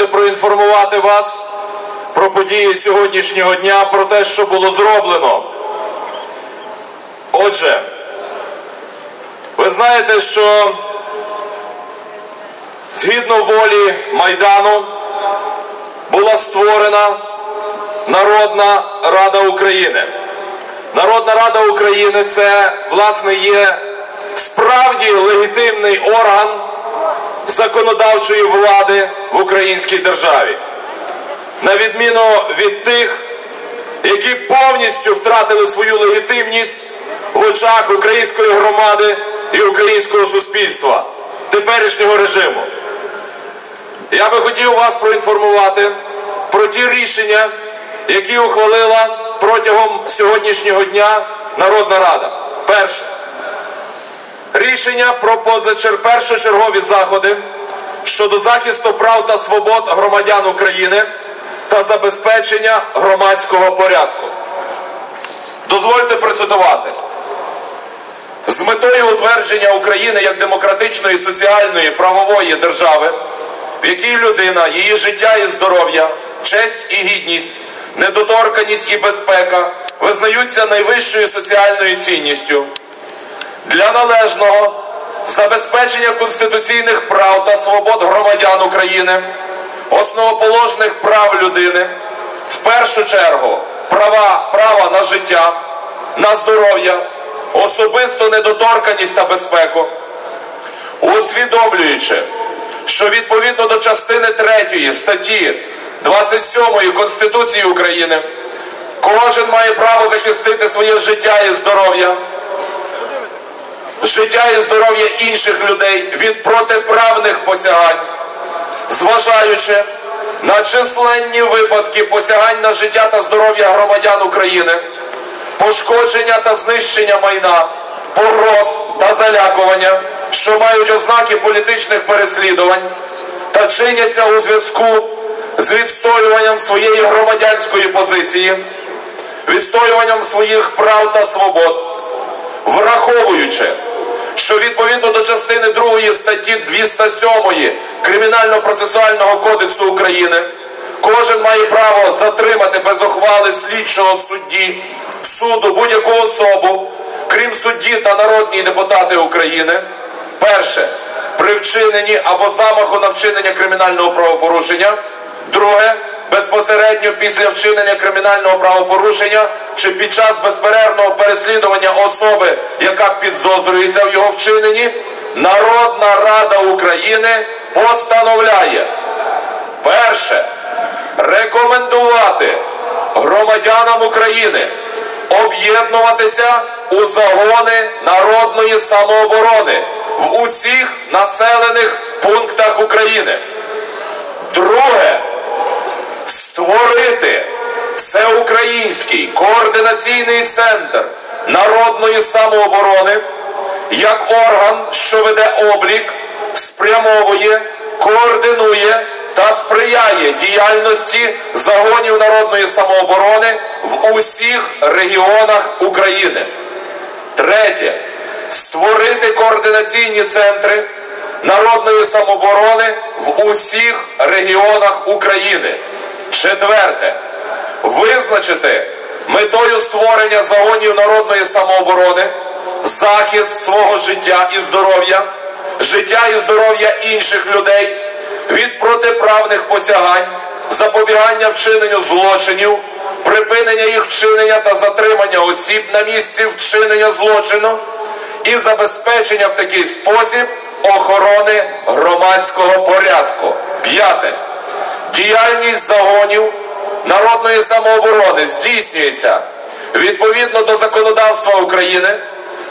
дозвольте проінформувати вас про події сьогоднішнього дня, про те, що було зроблено. Отже, ви знаєте, що згідно волі Майдану була створена Народна Рада України. Народна Рада України це, власне, є справді легітимний орган законодавчої влади в українській державі. На відміну від тих, які повністю втратили свою легітимність в очах української громади і українського суспільства теперішнього режиму. Я би хотів вас проінформувати про ті рішення, які ухвалила протягом сьогоднішнього дня Народна Рада. Перше. Рішення про першочергові заходи щодо захисту прав та свобод громадян України та забезпечення громадського порядку. Дозвольте процитувати. З метою утвердження України як демократичної, соціальної, правової держави, в якій людина, її життя і здоров'я, честь і гідність, недоторканість і безпека визнаються найвищою соціальною цінністю. Для належного забезпечення конституційних прав та свобод громадян України, основоположних прав людини, в першу чергу права, права на життя, на здоров'я, особисту недоторканість та безпеку, усвідомлюючи, що відповідно до частини 3 статті 27 Конституції України кожен має право захистити своє життя і здоров'я життя і здоров'я інших людей від протиправних посягань, зважаючи на численні випадки посягань на життя та здоров'я громадян України, пошкодження та знищення майна, погроз та залякування, що мають ознаки політичних переслідувань та чиняться у зв'язку з відстоюванням своєї громадянської позиції, відстоюванням своїх прав та свобод, враховуючи що відповідно до частини 2 статті 207 Кримінально-процесуального кодексу України кожен має право затримати без ухвали слідчого судді суду будь-яку особу, крім судді та народні депутати України. Перше при вчиненні або замаху на вчинення кримінального правопорушення. Друге безпосередньо після вчинення кримінального правопорушення чи під час безперервного переслідування особи, яка підозрюється в його вчиненні, Народна Рада України постановляє перше рекомендувати громадянам України об'єднуватися у загони народної самооборони в усіх населених пунктах України. Друге створити всеукраїнський координаційний центр народної самооборони як орган, що веде облік, спрямовує, координує та сприяє діяльності загонів народної самооборони в усіх регіонах України. Третє. Створити координаційні центри народної самооборони в усіх регіонах України. Четверте. Визначити метою створення загонів народної самооборони, захист свого життя і здоров'я, життя і здоров'я інших людей від протиправних посягань, запобігання вчиненню злочинів, припинення їх вчинення та затримання осіб на місці вчинення злочину і забезпечення в такий спосіб охорони громадського порядку. П'яте. Діяльність загонів народної самооборони здійснюється відповідно до законодавства України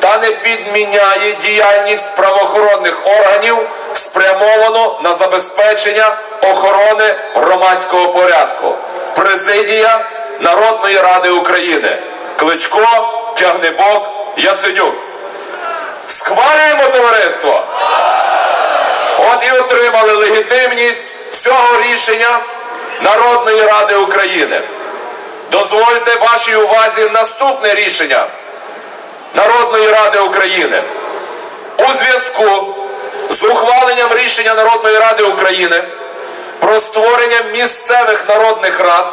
та не підміняє діяльність правоохоронних органів, спрямовану на забезпечення охорони громадського порядку. Президія Народної Ради України. Кличко, Тягнебок, Яценюк. Схвалюємо товариство. От і отримали легітимність цього рішення Народної Ради України. Дозвольте вашій увазі наступне рішення Народної Ради України. У зв'язку з ухваленням рішення Народної Ради України про створення місцевих народних рад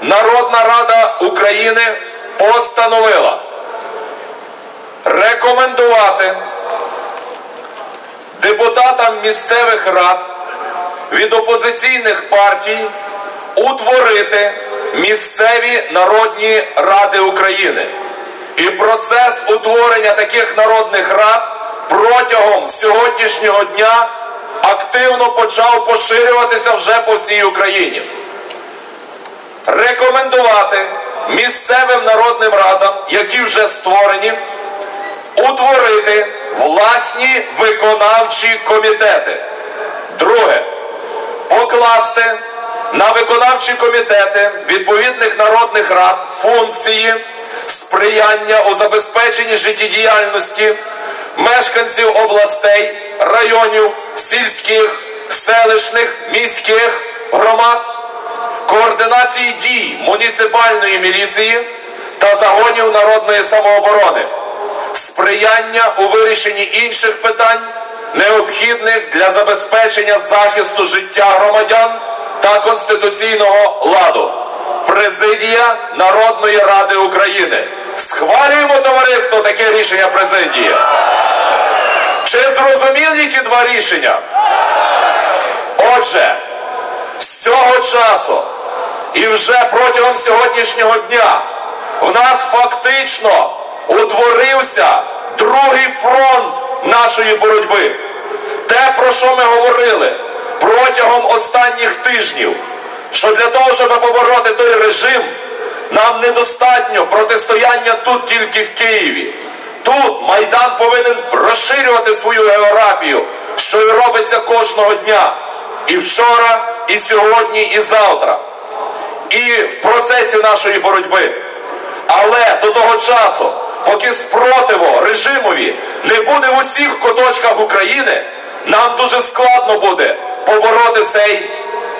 Народна Рада України постановила рекомендувати депутатам місцевих рад від опозиційних партій утворити місцеві народні ради України. І процес утворення таких народних рад протягом сьогоднішнього дня активно почав поширюватися вже по всій Україні. Рекомендувати місцевим народним радам, які вже створені, утворити власні виконавчі комітети. Друге, покласти на виконавчі комітети відповідних народних рад функції сприяння у забезпеченні життєдіяльності мешканців областей, районів, сільських, селищних, міських громад, координації дій муніципальної міліції та загонів народної самооборони, сприяння у вирішенні інших питань, необхідних для забезпечення захисту життя громадян та конституційного ладу. Президія Народної Ради України. Схвалюємо товариство таке рішення президії. Чи зрозуміли ті два рішення? Отже, з цього часу і вже протягом сьогоднішнього дня в нас фактично утворився другий фронт нашої боротьби. Те, про що ми говорили протягом останніх тижнів, що для того, щоб побороти той режим, нам недостатньо протистояння тут тільки в Києві. Тут Майдан повинен розширювати свою географію, що і робиться кожного дня. І вчора, і сьогодні, і завтра. І в процесі нашої боротьби. Але до того часу, поки спротиву режимові не буде в усіх куточках України, нам дуже складно буде побороти цей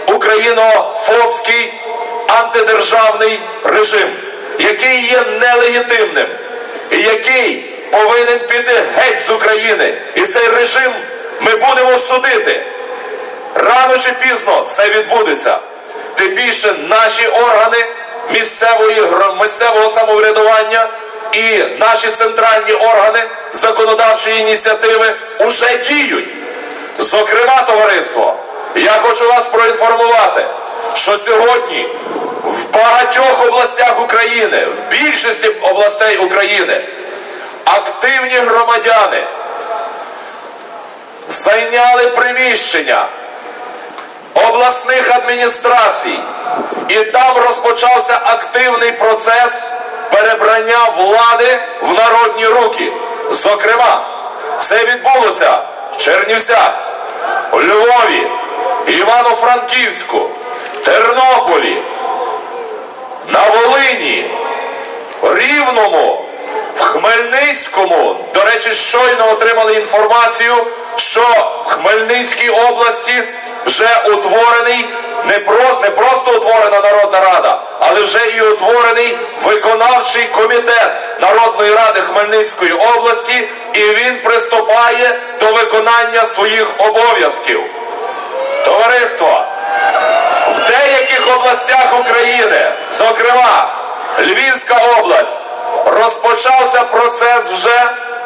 українофобський антидержавний режим, який є нелегітимним і який повинен піти геть з України. І цей режим ми будемо судити. Рано чи пізно це відбудеться. Тим більше наші органи місцевого самоврядування і наші центральні органи законодавчої ініціативи уже діють. Зокрема, товариство, я хочу вас проінформувати, що сьогодні в багатьох областях України, в більшості областей України, активні громадяни зайняли приміщення обласних адміністрацій, і там розпочався активний процес перебрання влади в народні руки. Зокрема, це відбулося в Чернівцях, Львові, Івано-Франківську, Тернополі, на Волині, Рівному, в Хмельницькому. До речі, щойно отримали інформацію, що в Хмельницькій області вже утворений не, про, не просто утворена Народна Рада, але вже і утворений виконавчий комітет Народної Ради Хмельницької області, і він приступає до виконання своїх обов'язків. Товариство, в деяких областях України, зокрема Львівська область, розпочався процес вже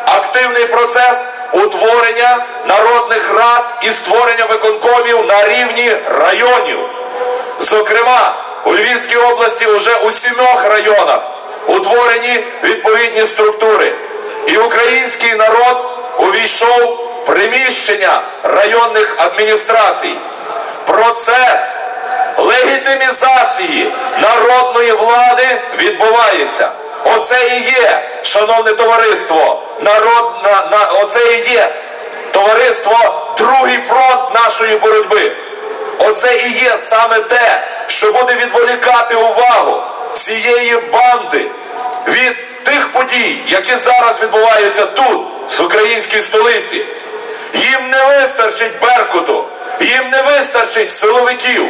активний процес утворення народних рад і створення виконкомів на рівні районів. Зокрема, у Львівській області вже у сімох районах утворені відповідні структури. І український народ увійшов в приміщення районних адміністрацій. Процес легітимізації народної влади відбувається. Оце і є, шановне товариство, народ, на, на, оце і є товариство, другий фронт нашої боротьби. Оце і є саме те, що буде відволікати увагу цієї банди від тих подій, які зараз відбуваються тут, в українській столиці. Їм не вистачить Беркуту, їм не вистачить силовиків,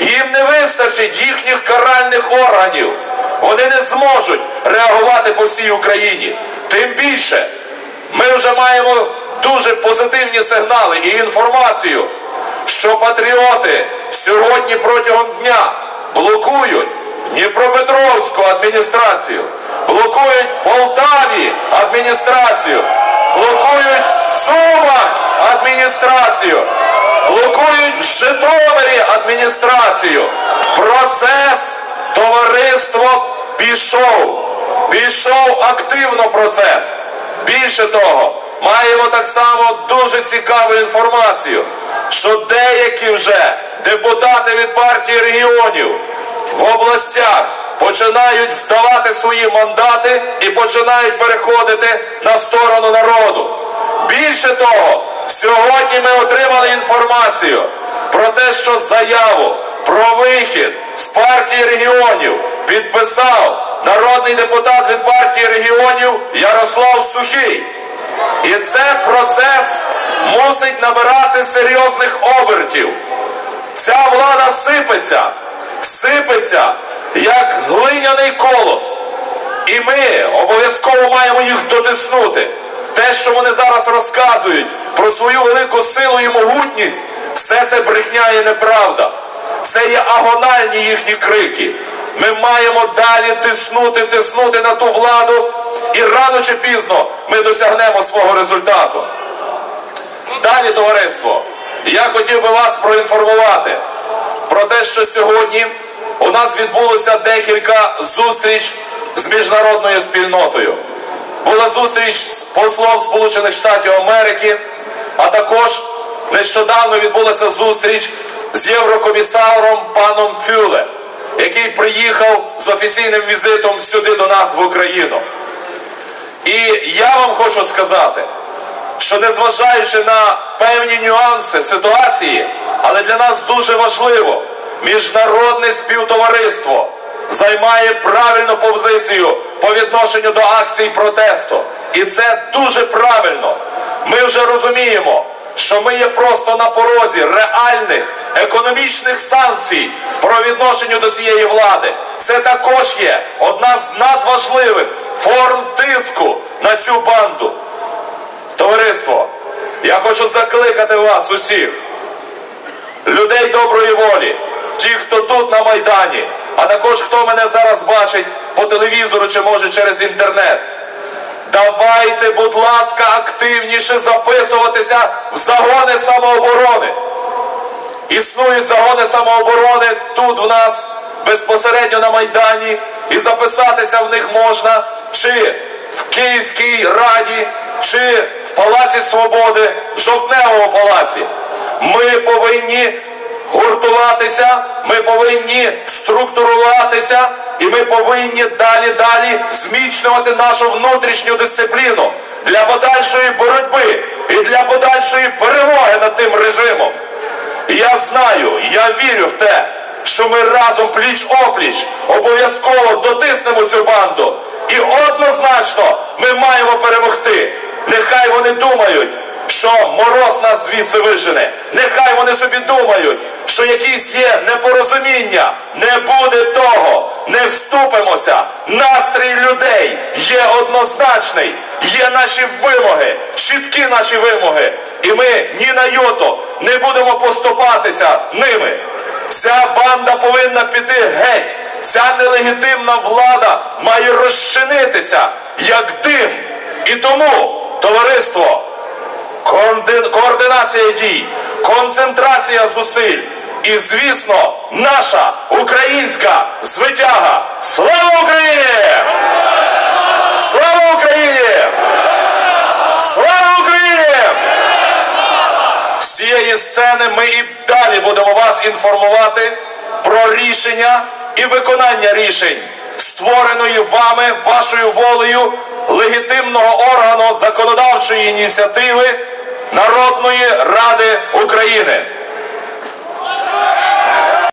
їм не вистачить їхніх каральних органів. Вони не зможуть реагувати по всій Україні. Тим більше ми вже маємо дуже позитивні сигнали і інформацію, що патріоти сьогодні протягом дня блокують Дніпропетровську адміністрацію, блокують Полтаві адміністрацію, блокують в Сумах адміністрацію, блокують Житомирі адміністрацію. Процес товариство пішов. Пішов активно процес. Більше того, маємо так само дуже цікаву інформацію, що деякі вже депутати від партії регіонів в областях починають здавати свої мандати і починають переходити на сторону народу. Більше того, сьогодні ми отримали інформацію про те, що заяву про вихід з партії регіонів підписав народний депутат від партії регіонів Ярослав Сухий. І це процес мусить набирати серйозних обертів. Ця влада сипеться, сипеться, як глиняний колос. І ми обов'язково маємо їх дотиснути. Те, що вони зараз розказують про свою велику силу і могутність, все це брехня і неправда. Це є агональні їхні крики. Ми маємо далі тиснути, тиснути на ту владу, і рано чи пізно ми досягнемо свого результату. Далі, товариство, я хотів би вас проінформувати про те, що сьогодні у нас відбулося декілька зустріч з міжнародною спільнотою. Була зустріч з послом Сполучених Штатів Америки, а також нещодавно відбулася зустріч з єврокомісаром паном Фюле, який приїхав з офіційним візитом сюди до нас в Україну. І я вам хочу сказати, що незважаючи на певні нюанси ситуації, але для нас дуже важливо, міжнародне співтовариство займає правильну позицію по відношенню до акцій протесту. І це дуже правильно. Ми вже розуміємо, що ми є просто на порозі реальних економічних санкцій про відношенню до цієї влади. Це також є одна з надважливих форм тиску на цю банду. Товариство, я хочу закликати вас усіх, людей доброї волі, ті, хто тут на Майдані, а також хто мене зараз бачить по телевізору чи може через інтернет. Давайте, будь ласка, активніше записуватися в загони самооборони. Існують загони самооборони тут в нас безпосередньо на Майдані, і записатися в них можна чи в Київській раді, чи в Палаці Свободи, в Жовтневому палаці. Ми повинні гуртуватися, ми повинні структуруватися, і ми повинні далі далі зміцнювати нашу внутрішню дисципліну для подальшої боротьби і для подальшої перемоги над тим режимом. Я знаю, я вірю в те, що ми разом пліч опліч обов'язково дотиснемо цю банду. І однозначно ми маємо перемогти. Нехай вони думають, що мороз нас звідси вижене. Нехай вони собі думають, що якісь є непорозуміння. Не буде того. Не вступимося. Настрій людей є однозначний. Є наші вимоги, чіткі наші вимоги. І ми ні на йоту не будемо поступатися ними. Ця банда повинна піти геть. Ця нелегітимна влада має розчинитися як дим. І тому, товариство, координація дій, концентрація зусиль і, звісно, наша українська звитяга. Слава Україні! Слава Україні! Слава Україні! З цієї сцени ми і далі будемо вас інформувати про рішення і виконання рішень, створеної вами, вашою волею, легітимного органу законодавчої ініціативи Народної Ради України.